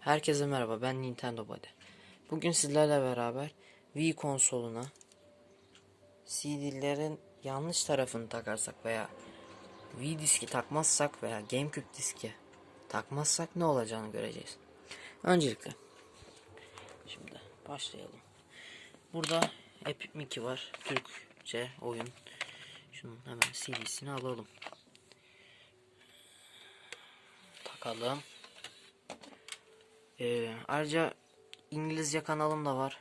Herkese merhaba ben Nintendo Body. Bugün sizlerle beraber Wii konsoluna CD'lerin yanlış tarafını takarsak veya Wii diski takmazsak veya GameCube diski takmazsak ne olacağını göreceğiz. Öncelikle şimdi başlayalım. Burada Epic Mickey var. Türkçe oyun. Şunun hemen CD'sini alalım. Takalım. Ee, ayrıca İngilizce kanalım da var.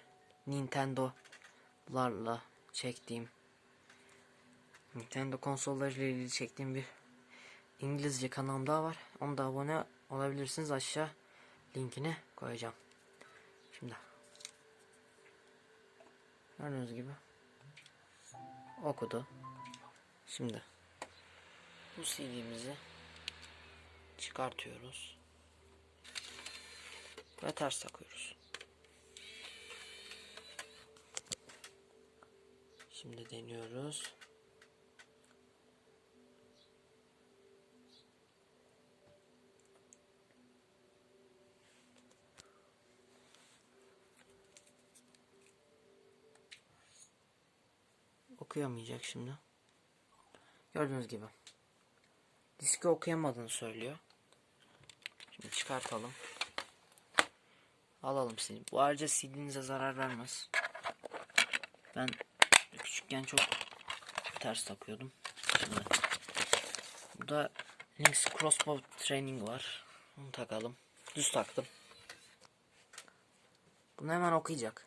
Nintendo'larla çektiğim Nintendo konsollarıyla ilgili çektiğim bir İngilizce kanalım daha var. Onu da abone olabilirsiniz. Aşağı linkini koyacağım. Şimdi gördüğünüz gibi okudu. Şimdi bu CD'mizi çıkartıyoruz ve ters takıyoruz. Şimdi deniyoruz. Okuyamayacak şimdi. Gördüğünüz gibi. Diski okuyamadığını söylüyor. Şimdi çıkartalım. Alalım CD. Bu ayrıca CD'nize zarar vermez. Ben küçükken çok ters takıyordum. Şimdi burada Lynx Crossbow Training var. Onu takalım. Düz taktım. Bunu hemen okuyacak.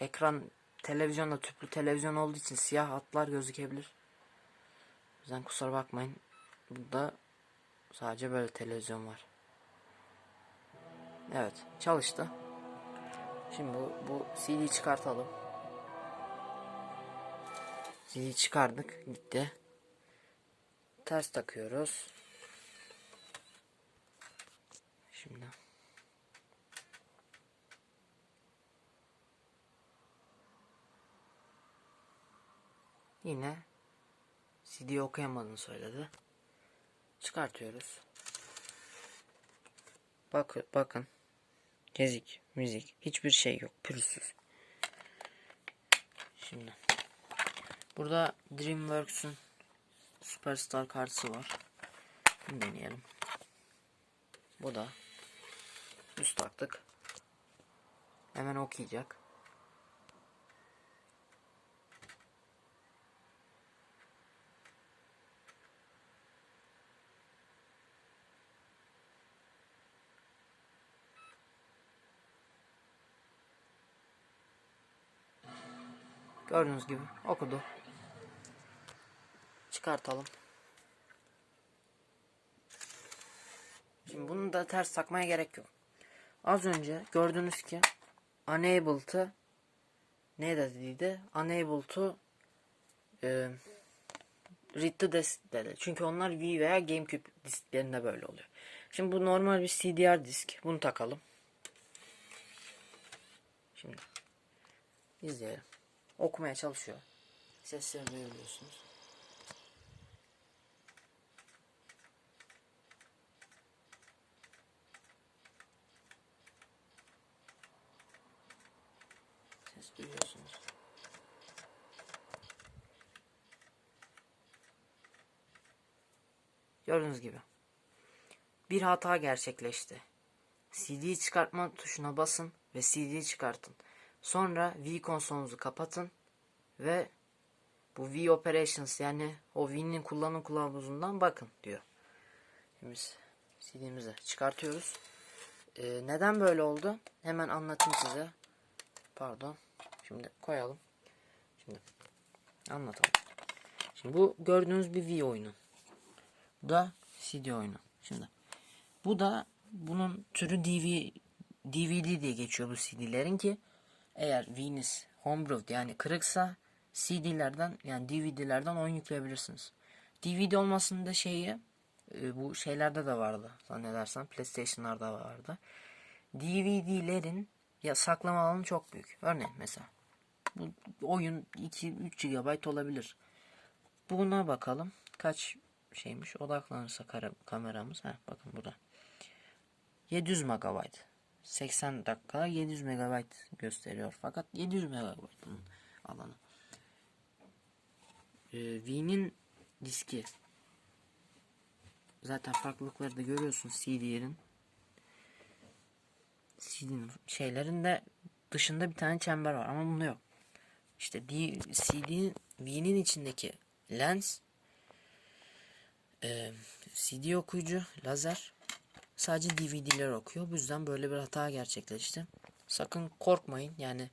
Ekran televizyonda tüplü televizyon olduğu için siyah hatlar gözükebilir. O yüzden kusura bakmayın. Burada sadece böyle televizyon var. Evet çalıştı. Şimdi bu, bu CD çıkartalım. CD çıkardık gitti. Ters takıyoruz. Şimdi. Yine CD okuyamadığını söyledi. Çıkartıyoruz. Bak, bakın. Gezik, müzik. Hiçbir şey yok. Pürüzsüz. Şimdi. Burada DreamWorks'un Superstar kartısı var. Bunu deneyelim. Bu da. Üst taktık. Hemen okuyacak. Gördüğünüz gibi okudu. Çıkartalım. Şimdi bunu da ters takmaya gerek yok. Az önce gördünüz ki unable to ne dediydi? Unable to e, read disk dedi. Çünkü onlar Wii veya GameCube disklerinde böyle oluyor. Şimdi bu normal bir CDR disk. Bunu takalım. Şimdi izleyelim okumaya çalışıyor. Sesleri duyuyorsunuz. Ses duyuyorsunuz. Gördüğünüz gibi. Bir hata gerçekleşti. CD'yi çıkartma tuşuna basın ve CD'yi çıkartın. Sonra Wii konsolunuzu kapatın ve bu Wii Operations yani o Wii'nin kullanım kılavuzundan bakın diyor. Şimdi CD'mizi çıkartıyoruz. Ee, neden böyle oldu? Hemen anlatayım size. Pardon. Şimdi koyalım. Şimdi anlatalım. Şimdi bu gördüğünüz bir Wii oyunu. Bu da CD oyunu. Şimdi bu da bunun türü DV, DVD diye geçiyor bu CD'lerin ki eğer Wii'niz homebrew yani kırıksa CD'lerden yani DVD'lerden oyun yükleyebilirsiniz. DVD olmasının da şeyi e, bu şeylerde de vardı zannedersem PlayStation'larda vardı. DVD'lerin ya saklama alanı çok büyük. Örneğin mesela bu oyun 2-3 GB olabilir. Buna bakalım. Kaç şeymiş. Odaklanırsa kameramız. Heh, bakın burada. 700 MB. 80 dakika 700 MB gösteriyor. Fakat 700 MB alanı. Ee, V'nin diski. Zaten farklılıkları da görüyorsun CD'lerin. CD'nin şeylerinde dışında bir tane çember var ama bunda yok. İşte D, CD'nin V'nin içindeki lens e, CD okuyucu lazer sadece DVD'ler okuyor. Bu yüzden böyle bir hata gerçekleşti. Sakın korkmayın. Yani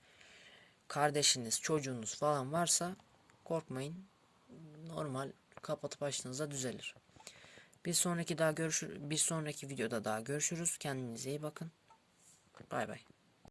kardeşiniz, çocuğunuz falan varsa korkmayın. Normal kapatıp açtığınızda düzelir. Bir sonraki daha görüşür bir sonraki videoda daha görüşürüz. Kendinize iyi bakın. Bay bay.